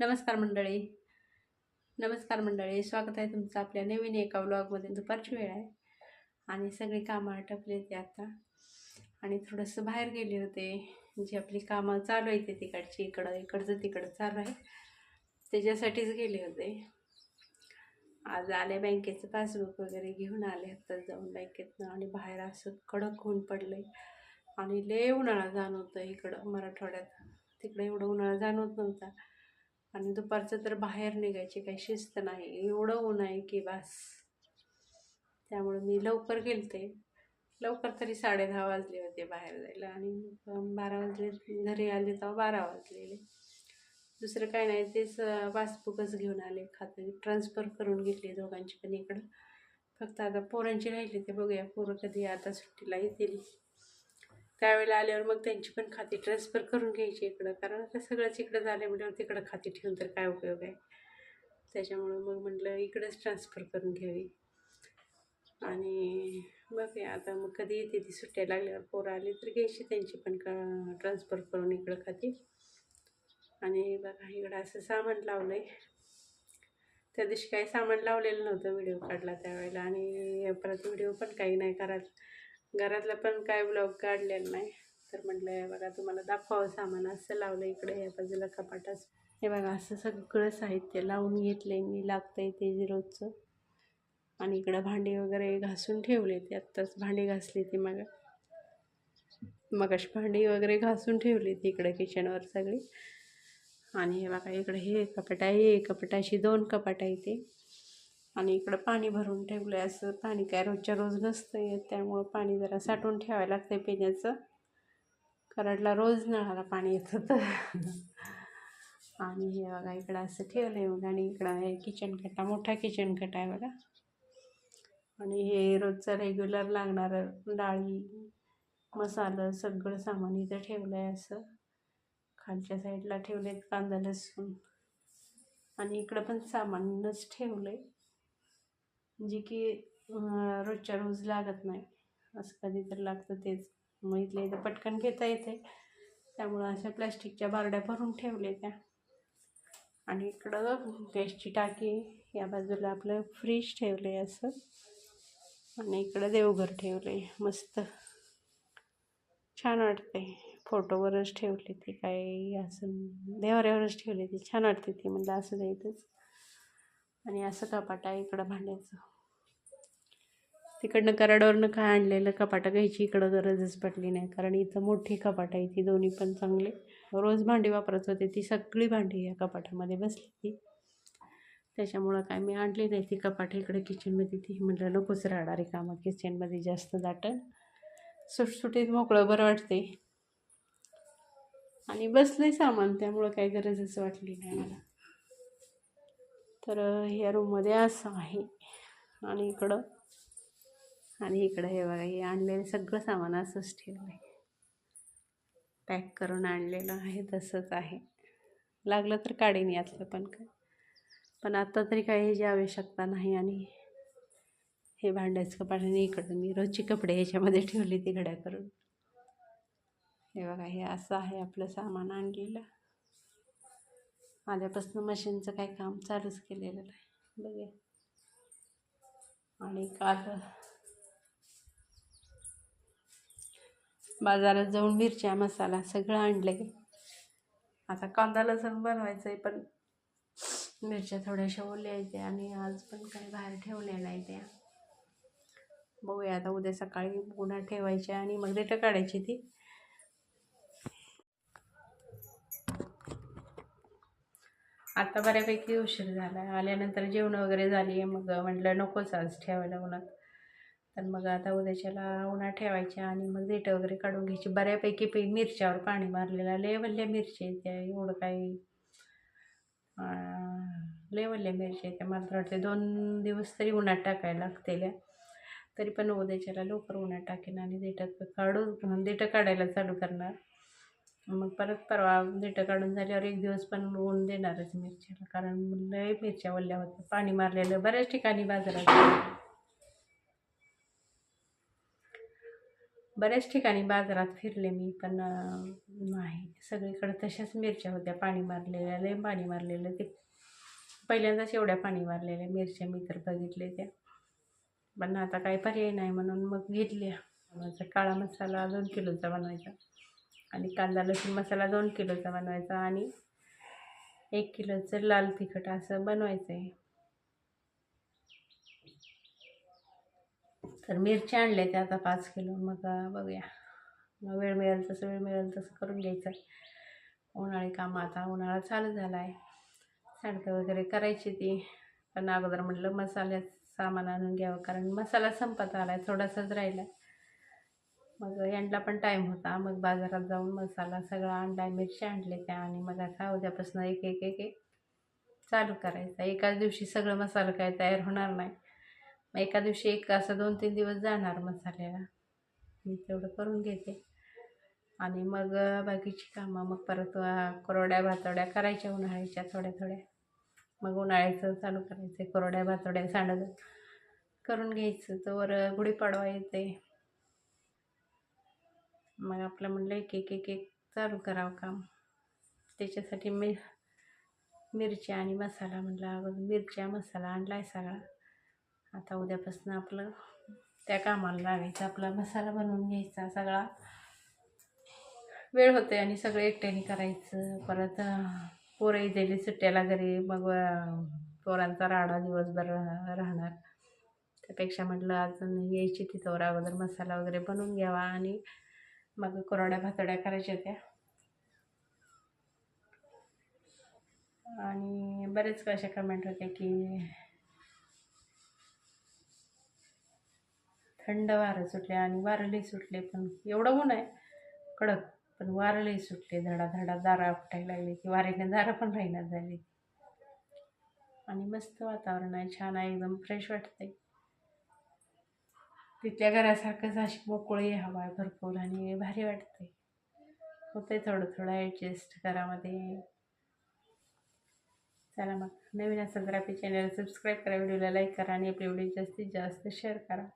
नमस्कार मंडळी. नमस्कार मंडळी. स्वागत आहे तुमचं आपल्या नवीन एका व्लॉगमध्ये दुपारची वेळ आहे. आणि सगळी कामं आटपली होती आता. आणि थोडंसं बाहेर गेले होते. जी आपली कामं चालू आहे ते तिकडची इकडं इकडचं तिकडं चालू आहे त्याच्यासाठीच गेले होते. आज आले बँकेचं पासबुक वगैरे घेऊन आले आता जाऊन बँकेतनं. आणि बाहेर असं कडक होऊन पडलं आहे आणि लय उन्हाळा जाणवतं इकडं मराठवाड्यात. तिकडे एवढं उन्हाळा जाणवत नव्हता. आणि दुपारचं तर बाहेर निघायची काही शिस्त नाही एवढं ऊन आहे की बस. त्यामुळे मी लवकर गेलते. लवकर तरी साडे दहा वाजले होते बाहेर जायला आणि बारा वाजले घरी आले तेव्हा बारा वाजलेले. दुसरं काय नाही तेच पासबुकच घेऊन आले. खातं ट्रान्सफर करून घेतली दोघांची पण इकडं. फक्त आता पोरांची राहिली ते बघूया पोरं कधी आता सुट्टीला येतील. त्यावेळेला आल्यावर मग त्यांची पण खाती ट्रान्सफर करून घ्यायची इकडं. कारण आता सगळंच इकडं झालं म्हटल्यावर तिकडं खाती ठेवून तर काय उपयोग आहे? त्याच्यामुळं मग म्हटलं इकडंच ट्रान्सफर करून घ्यावी. आणि बघ आता मग कधी येते ती सुट्ट्या लागल्यावर पोरं आली तर घ्यायची त्यांची पण का ट्रान्सफर करून इकडं खाती. आणि बघा इकडं असं सामान लावलं आहे त्या दिवशी काही सामान लावलेलं नव्हतं व्हिडिओ काढला त्यावेळेला. आणि परत व्हिडिओ पण काही नाही करत. घरातलं पण काय ब्लॉग काढलेलं नाही. तर म्हटलं हे बघा तुम्हाला दाखवावं सामान असं लावलं इकडे या बाजूला कपाटाच. हे बघा असं सगळं साहित्य लावून घेतलं आहे मी लागतं आहे ते रोजचं. आणि इकडं भांडी वगैरे घासून ठेवले ते आत्ताच भांडी घासली ती मग. मगाशी भांडी वगैरे घासून ठेवली ती इकडं किचनवर सगळी. आणि हे बघा इकडे हे कपाट आहे हे दोन कपाट आहे ते. आणि इकडं पाणी भरून ठेवलं आहे असं पाणी काय रोजच्या रोज नसतं येत त्यामुळं पाणी जरा साठवून ठेवायला लागतं आहे पिण्याचं. कराडला रोज नळाला पाणी येत होतं आणि हे बघा इकडं असं ठेवलं आहे मग. आणि इकडं हे किचन कटा मोठा किचन कटा आहे बघा. आणि हे रोजचं रेग्युलर लागणारं डाळी मसाला सगळं सामान इथं ठेवलं आहे असं. खालच्या साईडला ठेवलेत कांदा लसूण. आणि इकडं पण सामानच ठेवलं आहे जे की रोजच्या रोज लागत नाही. असं कधी तर लागतं तेच. मग इथल्या इथं पटकन घेता येते त्यामुळं अशा प्लॅस्टिकच्या बारड्या भरून ठेवले त्या. आणि इकडं गॅसची टाकी या बाजूला आपलं फ्रीज ठेवलं आहे असं. आणि इकडं देवघर ठेवलं आहे मस्त. छान वाटते फोटोवरच ठेवली ती काही असं देवाऱ्यावरच ठेवली ती. छान वाटते ती म्हणलं असं द्यायचंच आणि असं कपाट आहे इकडं भांड्याचं. तिकडनं कराडवरनं काय आणलेलं कपाटं घ्यायची इकडं गरजच पडली नाही कारण इथं मोठी कपाट आहे ती दोन्ही पण चांगले. रोज भांडी वापरत होते ती सगळी भांडी या कपाटामध्ये बसली ती त्याच्यामुळं काय मी आणली नाही ती कपाट इकडे किचनमध्ये ती म्हटलं नकोच राहणारी कामं किचनमध्ये जास्त दाटण सुटसुटीत मोकळं बरं वाटते आणि बसलं सामान त्यामुळं काही गरजच वाटली नाही मला. तर ह्या रूममध्ये असं आहे. आणि इकडं आणि इकडं हे बघा हे आणलेलं सगळं सामान असंच ठेवलं आहे पॅक करून आणलेलं आहे तसंच आहे. लागलं तर काढीन यातलं पण काय. पण आत्ता तरी काही ह्याची आवश्यकता नाही आणि हे भांड्याचं कपाट आणि इकडं मी रोजची कपडे ह्याच्यामध्ये ठेवले ती घड्या करून. हे बघा हे असं आहे आपलं सामान आणलेलं. आल्यापासून मशीनचं काही काम चालूच केलेलं नाही. बघूया. आणि काल बाजारात जाऊन मिरच्या मसाला सगळं आणलं आहे आता कांदा लसूण बनवायचं आहे पण मिरच्या थोड्याशा ओल्या आहेत आणि आज पण काही बाहेर ठेवल्या नाही त्या. बघूया आता उद्या सकाळी पुन्हा ठेवायच्या आणि मग रेटं काढायची ती. आता बऱ्यापैकी उशीर झाला आल्यानंतर जेवण वगैरे झाली. आहे मग म्हटलं नकोच आज ठेवायला उन्हात. तर मग आता उद्याच्याला उन्हात ठेवायच्या आणि मग देठं वगैरे काढून घ्यायची. बऱ्यापैकी पै मिरच्यावर पाणी मारलेलं लय वल्ल्या मिरच्या त्या. एवढं काही लय वल्ल्या मिरच्या त्या. मला वाटते दोन दिवस तरी उन्हात टाकायला लागतेल्या. तरी पण उद्याच्याला लवकर उन्हात टाकेन आणि देठं काढून देठं काढायला चालू करणार. मग परत परवा देठं काढून झाल्यावर एक दिवस पण ऊन देणारच मिरच्याला कारण लय मिरच्या वल्ल्या होत्या. पाणी मारलेलं बऱ्याच ठिकाणी बाजारात. बऱ्याच ठिकाणी बाजारात फिरले मी पण नाही. सगळीकडे तशाच मिरच्या होत्या पाणी मारलेल्या लय पाणी मारलेलं ते. पहिल्यांदाच एवढ्या पाणी मारलेल्या मिरच्या मी तर बघितले त्या. पण आता काही पर्याय नाही म्हणून मग घेतल्या. माझा काळा मसाला दोन किलोचा बनवायचा. आणि कांदा लसूण मसाला दोन किलोचा बनवायचा आणि एक किलोचं लाल तिखट असं बनवायचं आहे तर मिरच्या आणल्या त्या आता पाच किलो. मग बघूया. मग वेळ मिळेल तसं वेळ मिळेल तसं करून घ्यायचं. उन्हाळी कामं आता उन्हाळा चालू झाला आहे साडकं वगैरे करायची ती. पण अगोदर म्हटलं मसाल्यात सामान आणून घ्यावं कारण मसाला संपत आला आहे थोडासाच राहिला. मग यांना पण टाईम होता. मग बाजारात जाऊन मसाला सगळा आणला मिरच्या आणले त्या आणि मग आता उद्यापासून एक एक एक एक चालू करायचा. एकाच दिवशी सगळं मसाला काय तयार होणार नाही. मग एका दिवशी एक असं दोन तीन दिवस जाणार मसाल्याला. मी तेवढं करून घेते. आणि मग बाकीची कामं मग परत अं, कोरड्या भातोड्या करायच्या उन्हाळ्याच्या थोड्या थोड्या. मग उन्हाळ्याचं चालू करायचं कोरड्या भातोड्या सांडत करून घ्यायचं. तर गुढीपाडवा येते. मग आपलं म्हणलं एक एक एक एक चालू करावं काम. त्याच्यासाठी मी मिरच्या आणि मसाला म्हणला अगोदर मिरच्या मसाला आणला आहे सगळा. आता उद्यापासून आपलं त्या कामाला लागायचं आपला मसाला बनवून घ्यायचा सगळा. वेळ होते आणि सगळं एकट्याने करायचं. परत अं, पोरं दिली सुट्ट्याला घरी मग पोरांचा राडा दिवसभर राहणार. त्यापेक्षा म्हटलं अजून यायची तिथं अगोदर मसाला वगैरे बनवून घ्यावा आणि मग कोरड्या भातड्या करायच्या होत्या. आणि बरेच अशा कमेंट होत्या की थंड वारं सुटले आणि वारं लई सुटले पण एवढं ऊन आहे कडक पण वारं लई सुटले. धडा धडा दारा उपटायला लागले की वाऱ्याने दारं पण राहिनात झाली. आणि मस्त वातावरण आहे छान आहे एकदम फ्रेश वाटते तिच्या घरासारखंच अशी मोकळी हवा आहे भरपूर आणि भारी वाटते. होते थोडं थोडं ॲडजस्ट घरामध्ये चला मग नवीन असेल तर आपली चॅनल सबस्क्राईब करा व्हिडिओला लाईक करा आणि आपले व्हिडिओ जास्तीत जास्त शेअर करा.